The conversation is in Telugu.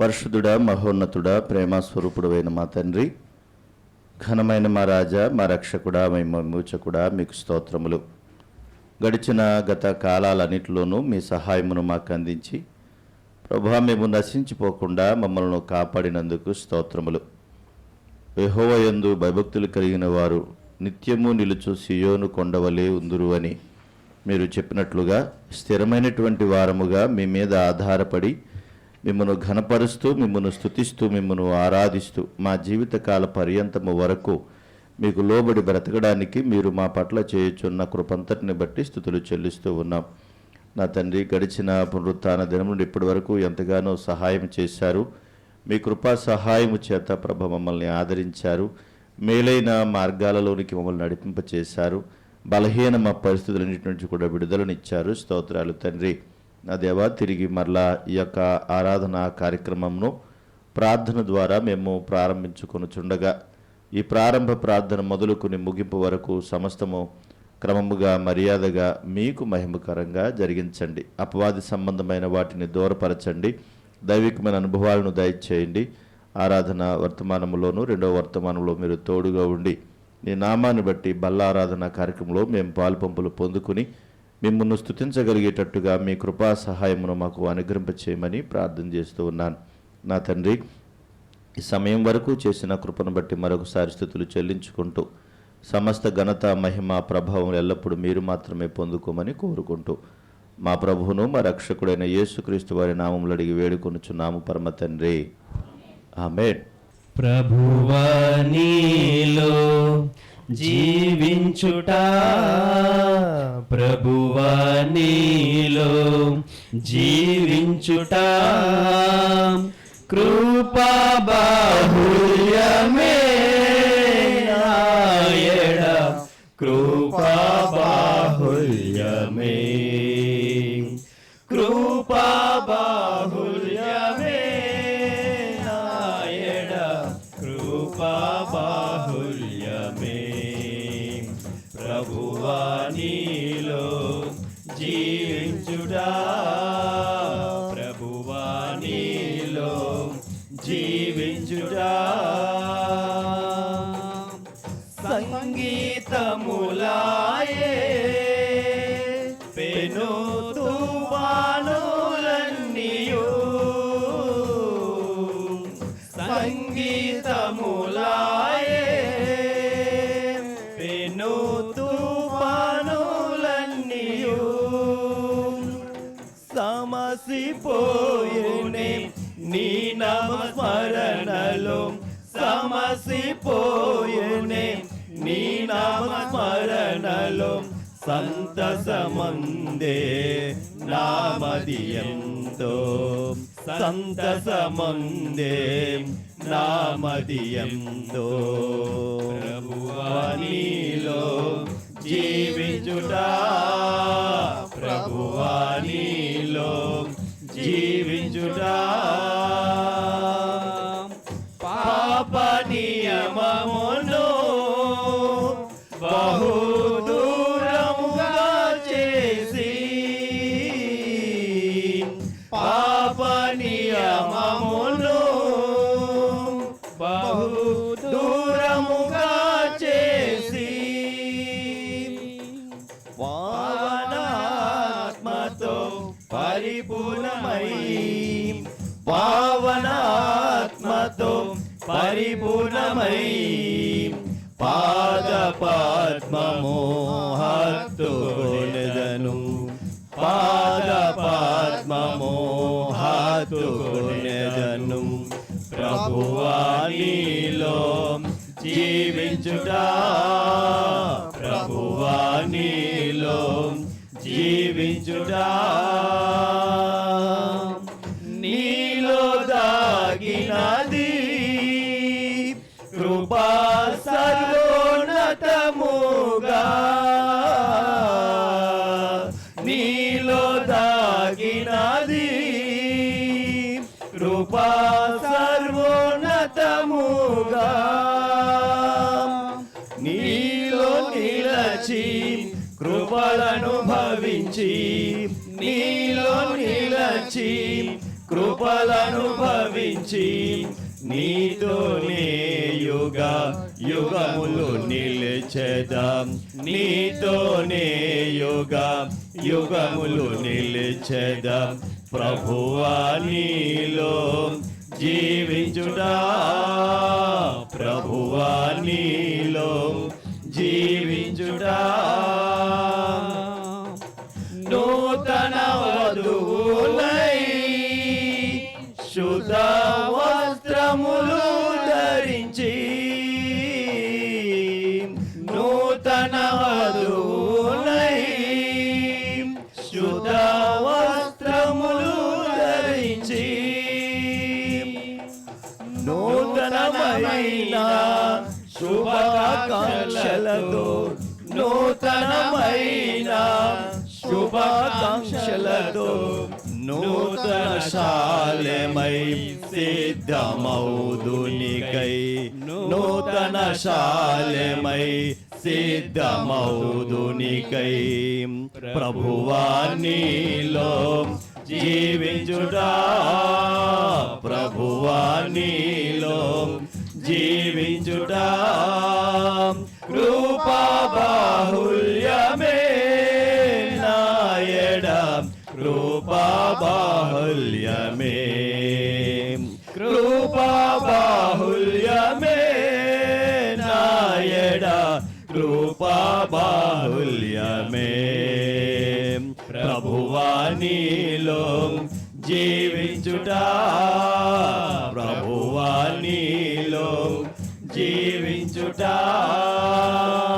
పరిశుద్ధుడా మహోన్నతుడా ప్రేమస్వరూపుడమైన మా తండ్రి ఘనమైన మా రాజా మా రక్షకుడా మేము మూచకుడా మీకు స్తోత్రములు. గడిచిన గత కాలాలన్నిటిలోనూ మీ సహాయమును మాకు అందించి ప్రభా మేము నశించిపోకుండా మమ్మల్ని కాపాడినందుకు స్తోత్రములు. యెహోవయందు భయభక్తులు కలిగిన వారు నిత్యము నిలుచు సియోను కొండవలే ఉందురు అని మీరు చెప్పినట్లుగా స్థిరమైనటువంటి వారముగా మీ మీద ఆధారపడి మిమ్మను ఘనపరుస్తూ మిమ్మను స్థుతిస్తూ మిమ్మను ఆరాధిస్తూ మా జీవితకాల పర్యంతము వరకు మీకు లోబడి బ్రతకడానికి మీరు మా పట్ల చేయుచున్న కృపంతటిని బట్టి స్థుతులు చెల్లిస్తూ ఉన్నాం. నా తండ్రి గడిచిన పునరుత్న దినం నుండి ఇప్పటి వరకు ఎంతగానో సహాయం చేశారు. మీ కృపా సహాయము చేత ప్రభ మమ్మల్ని ఆదరించారు. మేలైన మార్గాలలోనికి మమ్మల్ని నడిపింపచేశారు. బలహీన మా పరిస్థితులన్నిటి నుంచి కూడా విడుదలనిచ్చారు. స్తోత్రాలు తండ్రి. నా దేవా తిరిగి మరలా ఈ యొక్క ఆరాధన కార్యక్రమంను ప్రార్థన ద్వారా మేము ప్రారంభించుకొనుచుండగా ఈ ప్రారంభ ప్రార్థన మొదలుకుని ముగింపు వరకు సమస్తము క్రమముగా మర్యాదగా మీకు మహిమకరంగా జరిగించండి. అపవాది సంబంధమైన వాటిని దూరపరచండి. దైవికమైన అనుభవాలను దయచేయండి. ఆరాధన వర్తమానంలోను రెండవ వర్తమానంలో మీరు తోడుగా ఉండి నీ నామాన్ని బట్టి బల్ల ఆరాధన కార్యక్రమంలో మేము పాలుపంపులు పొందుకుని మిమ్మల్ని స్థుతించగలిగేటట్టుగా మీ కృపా సహాయమును మాకు అనుగ్రహింపచేయమని ప్రార్థన చేస్తూ ఉన్నాను. నా తండ్రి ఈ సమయం వరకు చేసిన కృపను బట్టి మరొకసారి స్థుతులు చెల్లించుకుంటూ సమస్త ఘనత మహిమ ప్రభావం ఎల్లప్పుడూ మీరు మాత్రమే పొందుకోమని కోరుకుంటూ మా ప్రభువును మా రక్షకుడైన యేసుక్రీస్తు వారి నామములు అడిగి వేడుకొనుచున్నాము పరమ తండ్రి. ఆమె ప్రభువా నీలో జీవించుట ప్రభువా నీలో జీవించుట కృపా బాహుల్యమే కృపా బాహుల్యమే ప్రభువా నీలో జీవించుడా. ప్రభువా నీలో జీవించుడా. సంగీతములాయే పెను తుఫానులన్నీయు సంగీతములాయే సమసిపోయునే నీ నామస్మరణలో సమసిపోయునే. నీ నామస్మరణలో సంతసమందే నామదియంతో. సంతసమందే నామదియంతో. ప్రభువానిలో జీవించుట. ప్రభువానిలో జీవించుటా. పరిపూర్ణమై పావనాత్మతో పరిపూర్ణమై పాద పద్మము హత్తుకొనెదను పాద పద్మము హత్తుకొనెదను జీవించుటా. ప్రభువా జీవించుటా. తగినది కృపా సర్వోన్నతముగా. నీలో దాగినది. కృపా సర్వోన్నతముగా. నీలో నిలచి కృపలను భవించి నీలో నిలచి కృపలను భవించి నీతోనే యుగ యుగములు నిలిచెదాం. నీతోనే యుగ యుగములు నిలిచెదాం. ప్రభువా నీలో జీవించుడా ప్రభువా నీలో జీవించుడా నూతనమైన శుభాకాంక్షలతో నూతనమైన శుభాకాంక్షలతో నూతన శాలమై సిద్ధమౌదునికై నూతన శాలమై సిద్ధమౌదునికై ప్రభువా నీలో జీవించుడా. ప్రభువా నీలో కృపా బాహుల్యమే కృపా బాహుల్యమే నాయడ కృపా ప్రభువా నీలో జీవించుటా